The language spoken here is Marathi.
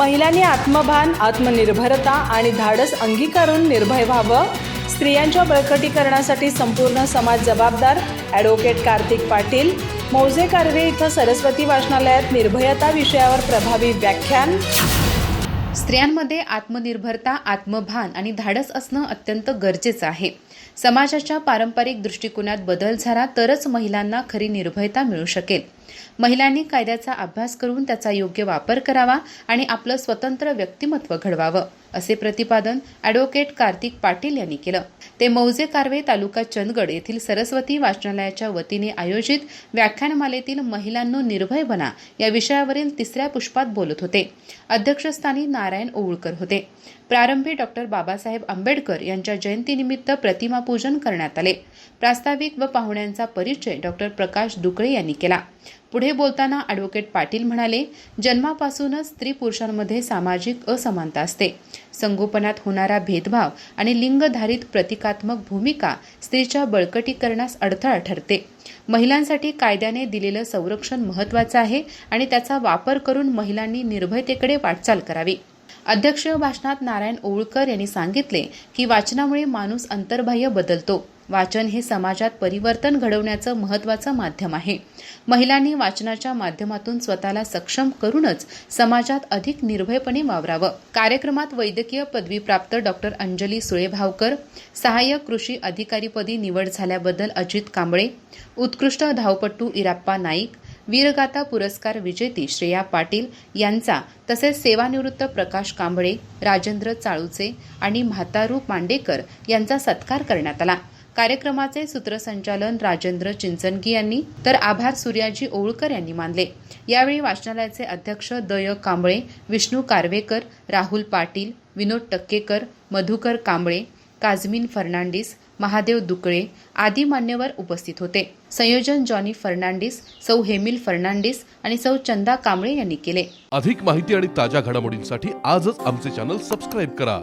महिलांनी आत्मभान आत्मनिर्भरता आणि धाडस अंगीकारून निर्भय व्हावं. स्त्रियांच्या बळकटीकरणासाठी संपूर्ण समाज जबाबदार ॲडव्होकेट कार्तिक पाटील. मौजे कार्वे इथं सरस्वती वाचनालयात निर्भयता विषयावर प्रभावी व्याख्यान. स्त्रियांमध्ये आत्मनिर्भरता आत्मभान आणि धाडस असणं अत्यंत गरजेचं आहे. समाजाच्या पारंपरिक दृष्टिकोनात बदल झाला तरच महिलांना खरी निर्भयता मिळू शकेल. महिलांनी कायद्याचा अभ्यास करून त्याचा योग्य वापर करावा आणि आपलं स्वतंत्र व्यक्तिमत्व घडवावं. असे प्रतिपादन अॅडव्होकेट कार्तिक पाटील यांनी केलं. ते मौजे कार्वे तालुका चंदगड येथील सरस्वती वाचनालयाच्या वतीने आयोजित व्याख्यानमालेतील महिलांनो निर्भय बना या विषयावरील तिसऱ्या पुष्पात बोलत होते. अध्यक्षस्थानी नारायण ओवळकर होते. प्रारंभी डॉक्टर बाबासाहेब आंबेडकर यांच्या जयंतीनिमित्त प्रतिमापूजन करण्यात आले. प्रास्ताविक व पाहुण्यांचा परिचय डॉक्टर प्रकाश दुकळे यांनी केला. पुढे बोलताना अॅडव्होकेट पाटील म्हणाले जन्मापासूनच स्त्री पुरुषांमध्ये सामाजिक असमानता असते. संगोपनात होणारा भेदभाव आणि लिंगधारित प्रतिकात्मक भूमिका स्त्रीच्या बळकटीकरणास अडथळा ठरते. महिलांसाठी कायद्याने दिलेलं संरक्षण महत्वाचं आहे आणि त्याचा वापर करून महिलांनी निर्भयतेकडे वाटचाल करावी. अध्यक्षीय भाषणात नारायण ओळकर यांनी सांगितले की वाचनामुळे माणूस अंतर्बाह्य बदलतो. वाचन हे समाजात परिवर्तन घडवण्याचं महत्वाचं माध्यम आहे. महिलांनी वाचनाच्या माध्यमातून स्वतःला सक्षम करूनच समाजात अधिक निर्भयपणे वावरावं. कार्यक्रमात वैद्यकीय पदवीप्राप्त डॉक्टर अंजली सुळेभावकर सहाय्यक कृषी अधिकारीपदी निवड झाल्याबद्दल अजित कांबळे उत्कृष्ट धावपटू इराप्पा नाईक वीरगाथा पुरस्कार विजेती श्रेया पाटील यांचा तसेच सेवानिवृत्त प्रकाश कांबळे राजेंद्र चाळूचे आणि म्हातारू मांडेकर यांचा सत्कार करण्यात आला. कार्यक्रमाचे सूत्रसंचालन राजेंद्र चिंचनगी यांनी तर आभार सूर्याजी ओळकर यांनी मानले. यावेळी वाचनालयाचे अध्यक्ष दय कांबळे विष्णू कार्वेकर राहुल पाटील विनोद टक्केकर मधुकर कांबळे काजमीन फर्नांडिस महादेव दुकळे आदी मान्यवर उपस्थित होते. संयोजन जॉनी फर्नांडिस सौ हेमिल फर्नांडिस आणि सौ चंदा कांबळे यांनी केले. अधिक माहिती आणि ताज्या घडामोडींसाठी आजच आमचे चॅनल सबस्क्राईब करा.